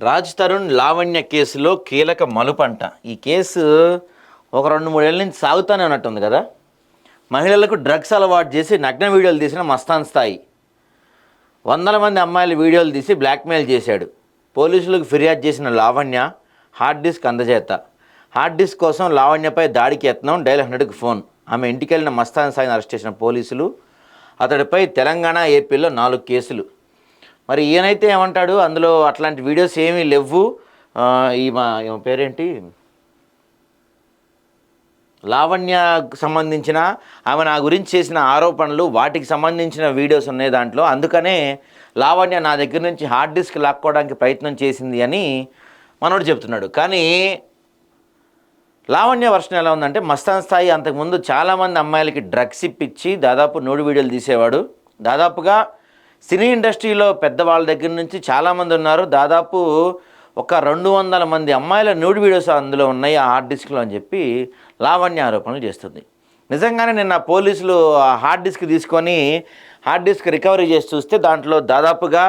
రాజ్ తరుణ్ లావణ్య కేసులో కీలక మలుపంట. ఈ కేసు ఒక రెండు మూడేళ్ళ నుంచి సాగుతానే ఉన్నట్టుంది కదా? మహిళలకు డ్రగ్స్ అలవాటు చేసి నగ్న వీడియోలు తీసిన మస్తాన్ స్థాయి. వందల మంది అమ్మాయిల వీడియోలు తీసి బ్లాక్మెయిల్ చేశాడు. పోలీసులకు ఫిర్యాదు చేసిన లావణ్య హార్డ్ డిస్క్ అందజేత. హార్డ్ డిస్క్ కోసం లావణ్యపై దాడికి యత్నం డైల్ హండ్రెడ్కి ఫోన్. ఆమె ఇంటికి వెళ్ళిన మస్తాన్ సాయిని అరెస్ట్ చేసిన పోలీసులు అతడిపై తెలంగాణ ఏపీలో నాలుగు కేసులు. మరి ఈయనైతే ఏమంటాడు? అందులో అట్లాంటి వీడియోస్ ఏమీ లేవు. ఈ మా ఈమె పేరేంటి? లావణ్యకు సంబంధించిన ఆమె నా గురించి చేసిన ఆరోపణలు వాటికి సంబంధించిన వీడియోస్ ఉన్నాయి దాంట్లో. అందుకనే లావణ్య నా దగ్గర నుంచి హార్డ్ డిస్క్ లాక్కోవడానికి ప్రయత్నం చేసింది అని మనోడు చెప్తున్నాడు. కానీ లావణ్య వర్షన్ ఎలా ఉందంటే మస్తాన్ స్థాయి అంతకుముందు చాలామంది అమ్మాయిలకి డ్రగ్స్ ఇప్పించి దాదాపు నోడు వీడియోలు తీసేవాడు. దాదాపుగా సినీ ఇండస్ట్రీలో పెద్దవాళ్ళ దగ్గర నుంచి చాలామంది ఉన్నారు. దాదాపు ఒక రెండు వందల మంది అమ్మాయిల న్యూడ్ వీడియోస్ అందులో ఉన్నాయి ఆ హార్డ్ డిస్క్లో అని చెప్పి లావణ్య ఆరోపణలు చేస్తుంది. నిజంగానే నిన్న పోలీసులు ఆ హార్డ్ డిస్క్ తీసుకొని హార్డ్ డిస్క్ రికవరీ చేసి చూస్తే దాంట్లో దాదాపుగా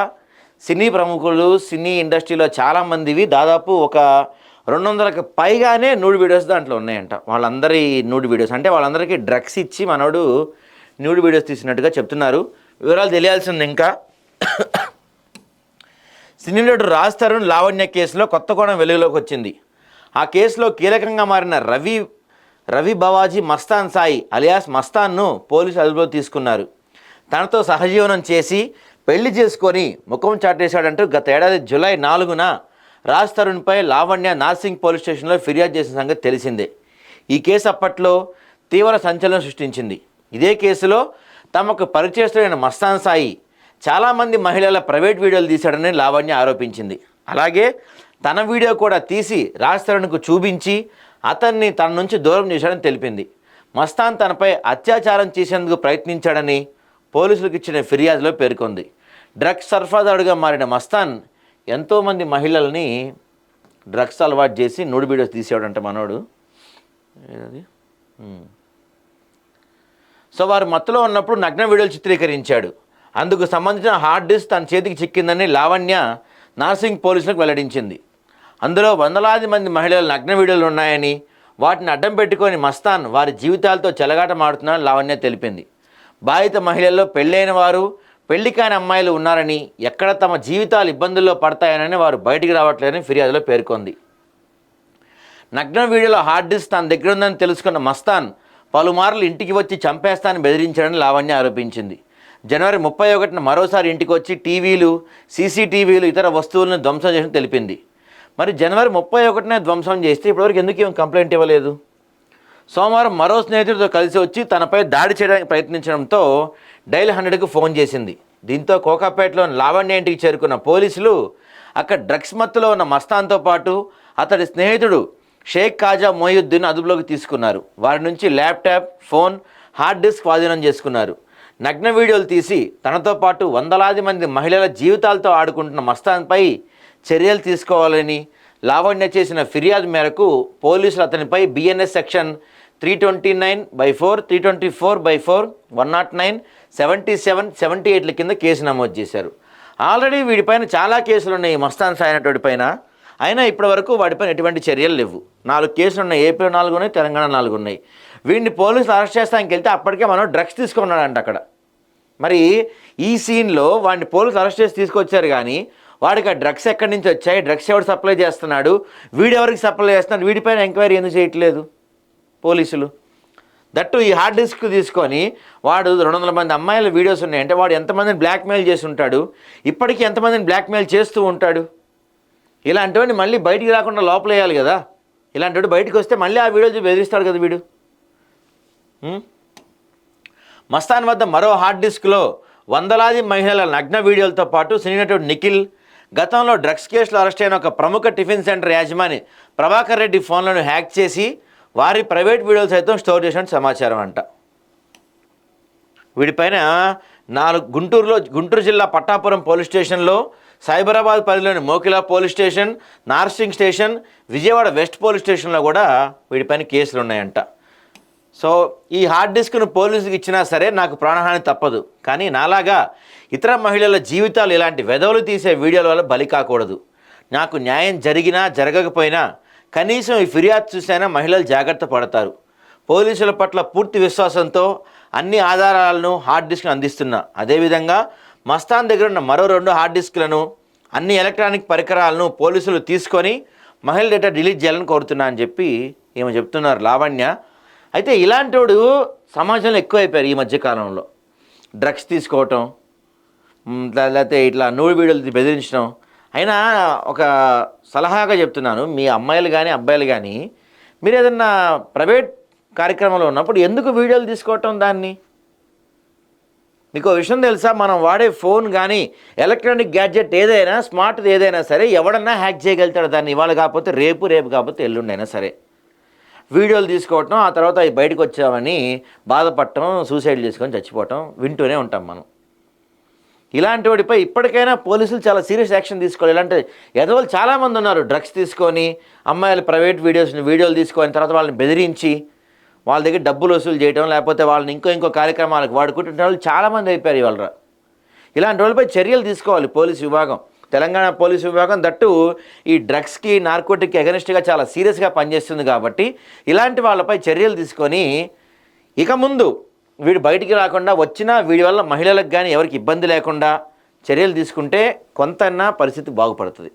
సినీ ప్రముఖులు సినీ ఇండస్ట్రీలో చాలామందివి దాదాపు ఒక రెండు వందలకు పైగానే న్యూడ్ వీడియోస్ దాంట్లో ఉన్నాయంట. వాళ్ళందరి నూడు వీడియోస్ అంటే వాళ్ళందరికీ డ్రగ్స్ ఇచ్చి మనోడు న్యూడ్ వీడియోస్ తీసినట్టుగా చెప్తున్నారు. వివరాలు తెలియాల్సింది ఇంకా. సినీ నటుడు రాజ్ తరుణ్ లావణ్య కేసులో కొత్త కోణం వెలుగులోకి వచ్చింది. ఆ కేసులో కీలకంగా మారిన రవి రవి బవాజీ మస్తాన్ సాయి అలియాస్ మస్తాన్ను పోలీసు అదుపులో తీసుకున్నారు. తనతో సహజీవనం చేసి పెళ్ళి చేసుకొని ముఖం చాటేశాడంటూ గత ఏడాది జూలై నాలుగున రాజ్ తరుణ్పై లావణ్య నార్సింగ్ పోలీస్ స్టేషన్లో ఫిర్యాదు చేసిన సంగతి తెలిసిందే. ఈ కేసు అప్పట్లో తీవ్ర సంచలనం సృష్టించింది. ఇదే కేసులో తమకు పరిచయస్తులైన మస్తాన్ సాయి చాలామంది మహిళల ప్రైవేట్ వీడియోలు తీశాడని లావణ్య ఆరోపించింది. అలాగే తన వీడియో కూడా తీసి రాజ్ తరుణ్కు చూపించి అతన్ని తన నుంచి దూరం చేశాడని తెలిపింది. మస్తాన్ తనపై అత్యాచారం చేసేందుకు ప్రయత్నించాడని పోలీసులకు ఇచ్చిన ఫిర్యాదులో పేర్కొంది. డ్రగ్స్ సరఫరాదారుడిగా మారిన మస్తాన్ ఎంతోమంది మహిళల్ని డ్రగ్స్ అలవాటు చేసి నూడు వీడియోస్ తీసేవాడంట మనోడు. ఏది? సో వారు మత్తులో ఉన్నప్పుడు నగ్న వీడియోలు చిత్రీకరించాడు. అందుకు సంబంధించిన హార్డ్ డిస్క్ తన చేతికి చిక్కిందని లావణ్య నార్సింగ్ పోలీసులకు వెల్లడించింది. అందులో వందలాది మంది మహిళల నగ్న వీడియోలు ఉన్నాయని వాటిని అడ్డం పెట్టుకొని మస్తాన్ వారి జీవితాలతో చెలగాటమాడుతున్నారని లావణ్య తెలిపింది. బాధిత మహిళల్లో పెళ్ళైన వారు పెళ్ళి కాని అమ్మాయిలు ఉన్నారని ఎక్కడ తమ జీవితాలు ఇబ్బందుల్లో పడతాయనని వారు బయటికి రావట్లేదని ఫిర్యాదులో పేర్కొంది. నగ్న వీడియోలో హార్డ్ డిస్క్ తన దగ్గర ఉందని తెలుసుకున్న మస్తాన్ పలుమార్లు ఇంటికి వచ్చి చంపేస్తానని బెదిరించాడని లావణ్య ఆరోపించింది. జనవరి ముప్పై ఒకటిన మరోసారి ఇంటికి వచ్చి టీవీలు సీసీటీవీలు ఇతర వస్తువులను ధ్వంసం చేసిన తెలిపింది. మరి జనవరి ముప్పై ఒకటినే ధ్వంసం చేస్తే ఇప్పటివరకు ఎందుకు ఏం కంప్లైంట్ ఇవ్వలేదు? సోమవారం మరో స్నేహితుడితో కలిసి వచ్చి తనపై దాడి చేయడానికి ప్రయత్నించడంతో డైల్ హండ్రెడ్కు ఫోన్ చేసింది. దీంతో కోకాపేటలోని లావణ్య ఇంటికి చేరుకున్న పోలీసులు అక్కడ డ్రగ్స్ మత్తులో ఉన్న మస్తాన్తో పాటు అతడి స్నేహితుడు షేక్ కాజా మొయిద్దీన్ అదుపులోకి తీసుకున్నారు. వారి నుంచి ల్యాప్టాప్ ఫోన్ హార్డ్ డిస్క్ స్వాధీనం చేసుకున్నారు. నగ్న వీడియోలు తీసి తనతో పాటు వందలాది మంది మహిళల జీవితాలతో ఆడుకుంటున్న మస్తాన్పై చర్యలు తీసుకోవాలని లావణ్య చేసిన ఫిర్యాదు మేరకు పోలీసులు అతనిపై BNS section three twenty nine by four three twenty four by four one not nine seventy seven seventy ఎయిట్ల కింద కేసు నమోదు చేశారు. ఆల్రెడీ వీడిపైన చాలా కేసులు ఉన్నాయి ఈ మస్తాన్ సాయి పైన. అయినా ఇప్పటివరకు వాడిపైన ఎటువంటి చర్యలు లేవు. నాలుగు కేసులు ఉన్నాయి. ఏపీలో నాలుగు ఉన్నాయి తెలంగాణ నాలుగు ఉన్నాయి. వీడిని పోలీసులు అరెస్ట్ చేస్తానికి వెళ్తే అప్పటికే మనం డ్రగ్స్ తీసుకున్నాడంట అక్కడ. మరి ఈ సీన్లో వాడిని పోలీసులు అరెస్ట్ చేసి తీసుకొచ్చారు కానీ వాడికి ఆ డ్రగ్స్ ఎక్కడి నుంచి వచ్చాయి? డ్రగ్స్ ఎవరు సప్లై చేస్తున్నాడు? వీడెవరికి సప్లై చేస్తున్నాడు? వీడిపైన ఎంక్వైరీ ఎందుకు చేయట్లేదు పోలీసులు? దట్టు ఈ హార్డ్ డిస్క్ తీసుకొని వాడు రెండు వందల మంది అమ్మాయిల వీడియోస్ ఉన్నాయంటే వాడు ఎంతమందిని బ్లాక్మెయిల్ చేసి ఉంటాడు? ఇప్పటికీ ఎంతమందిని బ్లాక్మెయిల్ చేస్తూ ఉంటాడు? ఇలాంటివన్నీ మళ్ళీ బయటికి రాకుండా లోపల వేయాలి కదా. ఇలాంటివాడు బయటకు వస్తే మళ్ళీ ఆ వీడియో చూసి బెదిరిస్తాడు కదా వీడు. మస్తాన్ వద్ద మరో హార్డ్ డిస్క్లో వందలాది మహిళల నగ్న వీడియోలతో పాటు సినీ నటుడు నిఖిల్ గతంలో డ్రగ్స్ కేసులో అరెస్ట్ అయిన ఒక ప్రముఖ టిఫిన్ సెంటర్ యాజమాని ప్రభాకర్ రెడ్డి ఫోన్లను హ్యాక్ చేసి వారి ప్రైవేట్ వీడియోలు సైతం స్టోర్ చేసినట్టు సమాచారం అంట. వీడిపైన నాలుగు గుంటూరులో గుంటూరు జిల్లా పట్టాపురం పోలీస్ స్టేషన్లో సైబరాబాద్ పరిధిలోని Mokila police station Narsing station Vijayawada west police స్టేషన్లో కూడా వీడిపైన కేసులు ఉన్నాయంట. సో ఈ హార్డ్ డిస్క్ను పోలీసుకి ఇచ్చినా సరే నాకు ప్రాణహాని తప్పదు. కానీ నాలాగా ఇతర మహిళల జీవితాలు ఇలాంటి వెధవలు తీసే వీడియోల వల్ల బలి కాకూడదు. నాకు న్యాయం జరిగినా జరగకపోయినా కనీసం ఈ ఫిర్యాదు చూసైనా మహిళలు జాగ్రత్త పడతారు. పోలీసుల పట్ల పూర్తి విశ్వాసంతో అన్ని ఆధారాలను హార్డ్ డిస్క్ను అందిస్తున్నా. అదేవిధంగా మస్తాన్ దగ్గర ఉన్న మరో రెండు హార్డ్ డిస్క్లను అన్ని ఎలక్ట్రానిక్ పరికరాలను పోలీసులు తీసుకొని మహిళ డేటా డిలీట్ చేయాలని కోరుతున్నా అని చెప్పి ఈమె చెప్తున్నారు లావణ్య. అయితే ఇలాంటోడు సమాజంలో ఎక్కువైపోయారు ఈ మధ్యకాలంలో డ్రగ్స్ తీసుకోవటం లేకపోతే ఇట్లా నూడు వీడియోలు బెదిరించడం అయినా ఒక సలహాగా చెప్తున్నాను మీ అమ్మాయిలు కానీ అబ్బాయిలు కానీ మీరు ఏదన్నా ప్రైవేట్ కార్యక్రమంలో ఉన్నప్పుడు ఎందుకు వీడియోలు తీసుకోవటం దాన్ని? మీకు విషయం తెలుసా? మనం వాడే ఫోన్ కానీ ఎలక్ట్రానిక్ గ్యాడ్జెట్ ఏదైనా స్మార్ట్ది ఏదైనా సరే ఎవడన్నా హ్యాక్ చేయగలుగుతాడు దాన్ని. ఇవాళ కాకపోతే రేపు రేపు కాకపోతే ఎల్లుండైనా సరే. వీడియోలు తీసుకోవటం ఆ తర్వాత అవి బయటకు వచ్చామని బాధపడటం సూసైడ్ చేసుకొని చచ్చిపోవటం వింటూనే ఉంటాం మనం. ఇలాంటి వాడిపై ఇప్పటికైనా పోలీసులు చాలా సీరియస్ యాక్షన్ తీసుకోవాలి. ఇలాంటి ఎదవలు చాలామంది ఉన్నారు. డ్రగ్స్ తీసుకొని అమ్మాయిలు ప్రైవేట్ వీడియోస్ని వీడియోలు తీసుకొని తర్వాత వాళ్ళని బెదిరించి వాళ్ళ దగ్గర డబ్బులు వసూలు చేయడం లేకపోతే వాళ్ళని ఇంకో ఇంకో కార్యక్రమాలకు వాడుకుంటున్న వాళ్ళు చాలామంది అయిపోయారు ఇవాళ. ఇలాంటి వాళ్ళపై చర్యలు తీసుకోవాలి పోలీస్ విభాగం. తెలంగాణ పోలీస్ విభాగం దట్టు ఈ డ్రగ్స్కి నార్కోటిక్కి అగనిస్ట్గా చాలా సీరియస్గా పనిచేస్తుంది కాబట్టి ఇలాంటి వాళ్ళపై చర్యలు తీసుకొని ఇక ముందు వీడు బయటికి రాకుండా వచ్చినా వీడి వల్ల మహిళలకు కానీ ఎవరికి ఇబ్బంది లేకుండా చర్యలు తీసుకుంటే కొంతన్నా పరిస్థితి బాగుపడుతుంది.